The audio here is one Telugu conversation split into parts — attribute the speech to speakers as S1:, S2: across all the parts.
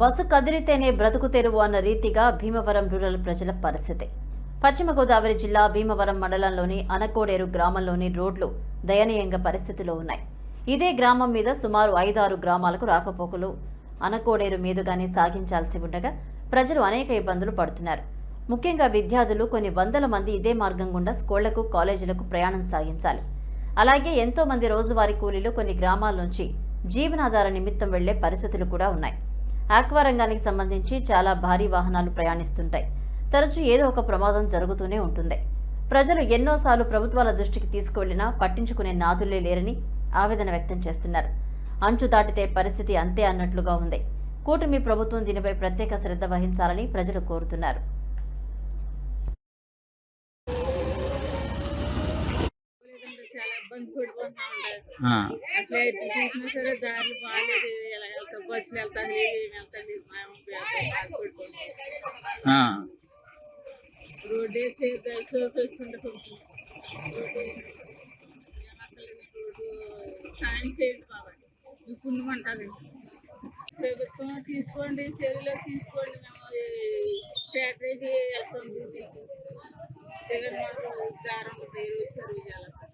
S1: బస్సు కదిలితేనే బ్రతుకు తెరువు అన్న రీతిగా భీమవరం రూరల్ ప్రజల పరిస్థితి. పశ్చిమ గోదావరి జిల్లా భీమవరం మండలంలోని అనకోడేరు గ్రామంలోని రోడ్లు దయనీయంగా పరిస్థితిలో ఉన్నాయి. ఇదే గ్రామం మీద సుమారు ఐదారు గ్రామాలకు రాకపోకలు అనకోడేరు మీదుగానే సాగించాల్సి ఉండగా ప్రజలు అనేక ఇబ్బందులు పడుతున్నారు. ముఖ్యంగా విద్యార్థులు కొన్ని వందల మంది ఇదే మార్గం గుండా స్కూళ్ళకు కాలేజీలకు ప్రయాణం సాగించాలి. అలాగే ఎంతోమంది రోజువారీ కూలీలు కొన్ని గ్రామాల నుంచి జీవనాధార నిమిత్తం వెళ్ళే పరిస్థితులు కూడా ఉన్నాయి. ఆక్వా రంగానికి సంబంధించి చాలా భారీ వాహనాలు ప్రయాణిస్తుంటాయి. తరచూ ఏదో ఒక ప్రమాదం జరుగుతూనే ఉంటుంది. ప్రజలు ఎన్నోసార్లు ప్రభుత్వాల దృష్టికి తీసుకువెళ్ళినా పట్టించుకునే నాదులే లేరని ఆవేదన వ్యక్తం చేస్తున్నారు. అంచు దాటితే పరిస్థితి అంతే అన్నట్లుగా ఉంది. కూటమి ప్రభుత్వం దీనిపై ప్రత్యేక శ్రద్ధ వహించాలని ప్రజలు కోరుతున్నారు.
S2: బస్సులు వెళ్తాను ఏమి వెళ్తాను మేము పడిపోతాం
S3: ఆ,
S2: రోడ్ వేసి సోప్ వేసుకుంటే కొంచెం రోడ్డు ఏమక్కర్లేదు రోడ్డు సాయం చేయండి బాబాయ్ చూసుకుంటామంటారు ప్రభుత్వం తీసుకోండి చెరువులో తీసుకోండి మేము ఈ ఫ్యాక్టరీకి వెళ్తాం డ్యూటీకి జగన్ మాకు దారం ఉంటాయి రోజు సర్వీస్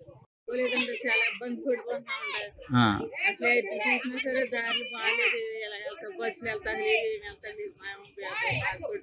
S2: చేయాలి లేదంటే చాలా ఇబ్బంది పడిపోతా ఉంటారు
S3: ఆ,
S2: అసలు ఎటు చూసినా సరే దారి బాగాలేదు ఎలా వెళ్తాం బస్సులు వెళ్తాను ఏమి వెళ్తాను మేము పడిపోతాం